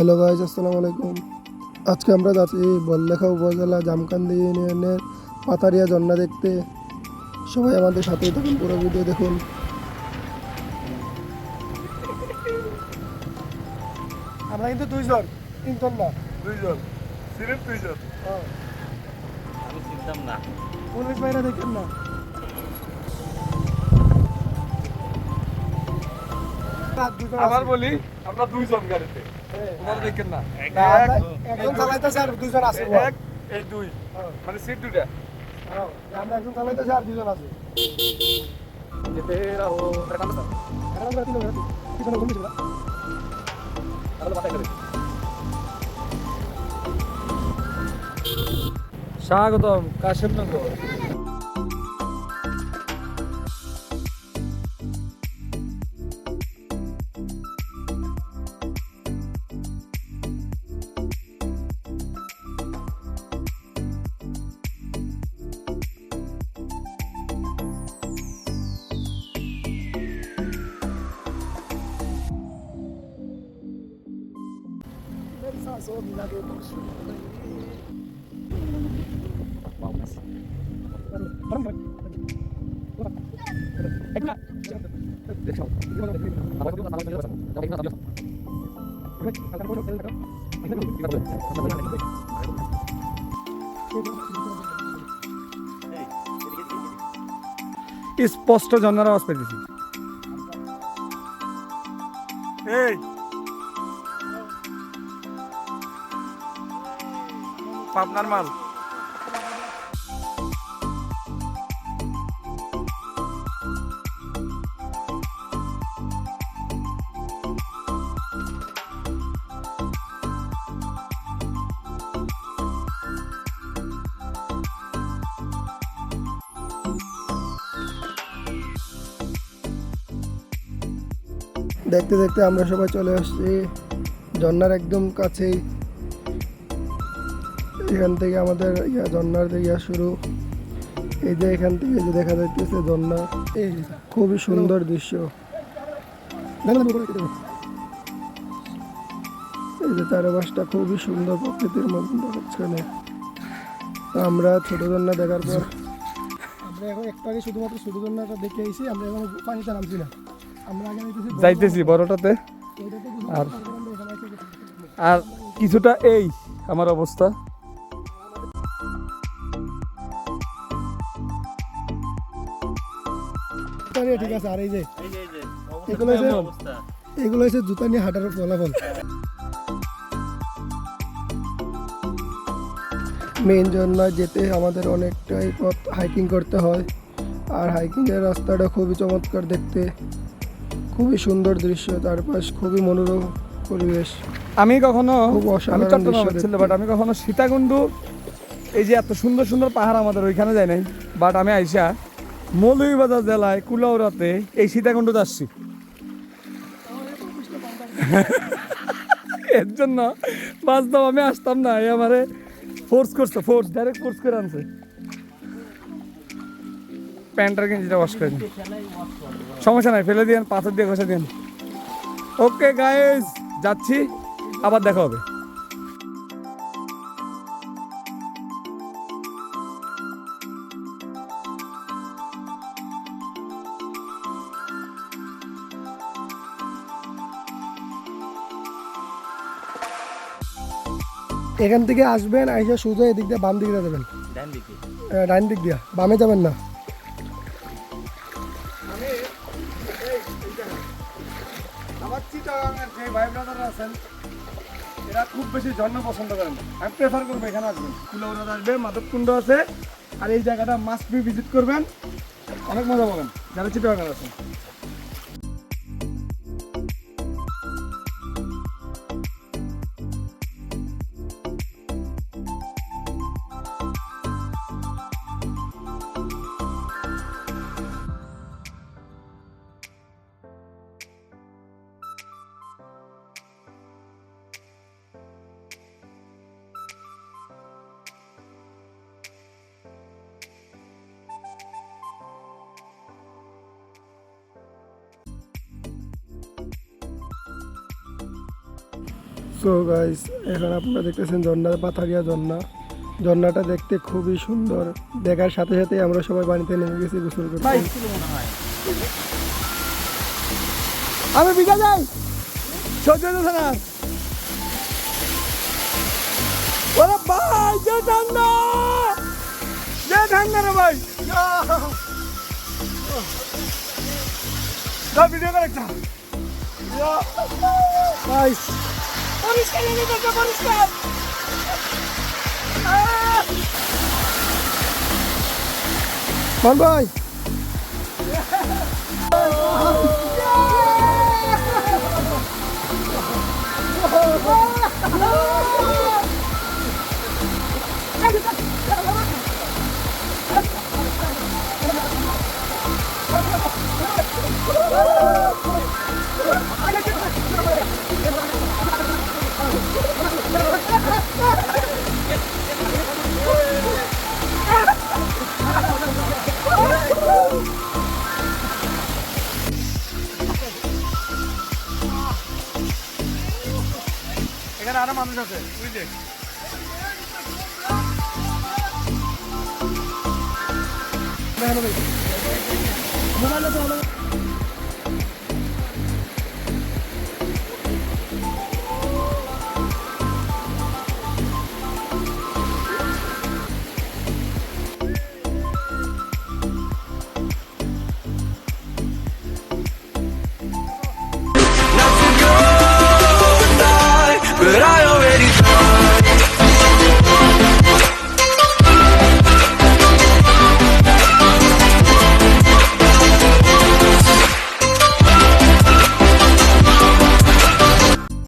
Hello guys আসসালামু আলাইকুম আজকে আমরা যাচ্ছি বললেখা উপজেলা জামকান্দি ইউনিয়নের পাতারিয়া ঝর্ণা দেখতে। সবাই আমাদের সাথে থাকুন পুরো ভিডিও দেখুন। আমরা কিন্তু দুইজন তিনজন না। দুইজন সিরিপ দুইজন। আমি চিনতাম না। পুলিশ বাইরে দেখেন না। আবার বলি আমরা দুইজন গাড়িতে। তোমার দেখেন না। একজন চালাইতেছে আর দুইজন আছে। এক এই দুই। মানে সিট দুটা আমরা একজন চালাইতেছে আর দুইজন আছে। যেতে রাহো এটা কাম পিছনে ঘুমিয়ে ছিল স্বাগতম কাশিমনগর স্পষ্ট জন্নার আওয়াজ এই পাবনার মাল। দেখতে দেখতে আমরা সবাই চলে আসছি। ঝর্নার একদম কাছেই। এখান থেকে আমাদের ইয়া ঝর্নার ইয়া শুরু এই যে এখান থেকে যে দেখা যাইতেছে ঝর্ণা এই খুবই সুন্দর দৃশ্য এই যে চারপাশটা খুবই সুন্দর প্রকৃতির মধ্যে মাঝখানে তো আমরা ছোট ঝর্ণা দেখার পর আমরা এখন একটু আগে শুধুমাত্র ছোট ঝর্ণাটা দেখে আইছি আমরা এখন পানিতে নামছি না আমরা আগে যাইতেছি যাইতেছি বড়টাতে আর। আর কিছুটা এই আমার অবস্থা জুতা নিয়ে ঠিক আছে আর এই যে এগুলো এগুলো হচ্ছে জুতা নিয়ে হাঁটার ফলাফল। জন্য যেতে আমাদের অনেকটাই পথ হাইকিং করতে হয়। আর হাইকিংয়ের রাস্তাটা খুবই চমৎকার দেখতে। খুবই সুন্দর দৃশ্য চারপাশ খুবই মনোরম পরিবেশ। আমি কখনো খুব আমি ছিল বাট আমি কখনো সীতাকুণ্ডু এই যে এত সুন্দর সুন্দর পাহাড় আমাদের ওইখানে যায় নাই। বাট আমি আইসা মৌলভীবাজার জেলায় কুলাউরাতে এই সীতাকুণ্ড যাচ্ছি। এর জন্য বাস্তব আমি আসতাম না, এই আমারে ফোর্স করছে ফোর্স ডাইরেক্ট ফোর্স করে আনছে। প্যান্টার গেঞ্জিটা ওয়াশ করে। সমস্যা নাই, ফেলে দিন পাথর দিয়ে ঘষে দিন ওকে গাইস যাচ্ছি, আবার দেখা হবে। এখান থেকে আসবেন আইসা সোজা এদিক দিয়ে বাম দিকে যাবেন। ডান ডাইন দিক দিয়া বামে যাবেন না। আমার চিটাগাঙের যে ভাই ব্রাদাররা আছেন এরা খুব বেশি ঝর্ণা পছন্দ করেন আমি প্রেফার করব এখানে আসবেন। আসবে মাধবকুণ্ড আছে আর এই জায়গাটা মাস্ট বি ভিজিট করবেন। অনেক মজা পাবেন যারা চিটাগাঙের আছেন। সো গাইস এখন আপনারা দেখতেছেন ঝর্ণা পাথারিয়া ঝর্ণা। ঝর্ণাটা দেখতে খুবই সুন্দর। দেখার সাথে সাথে আমরা সবাই পানিতে নেমে গেছি গোসল করতে। আমি বিকা যাই। সহ্য হচ্ছে না। ওরে ভাই যে ঠান্ডা! যে ঠান্ডা রে ভাই। যা ভিডিও করে একটা। গাইস পরিষ্কার হয়ে গেছে পরিষ্কার আহ! মান ভাই আরও মানুষ আছে। বুঝলি মোবাইল মোবাইলে তো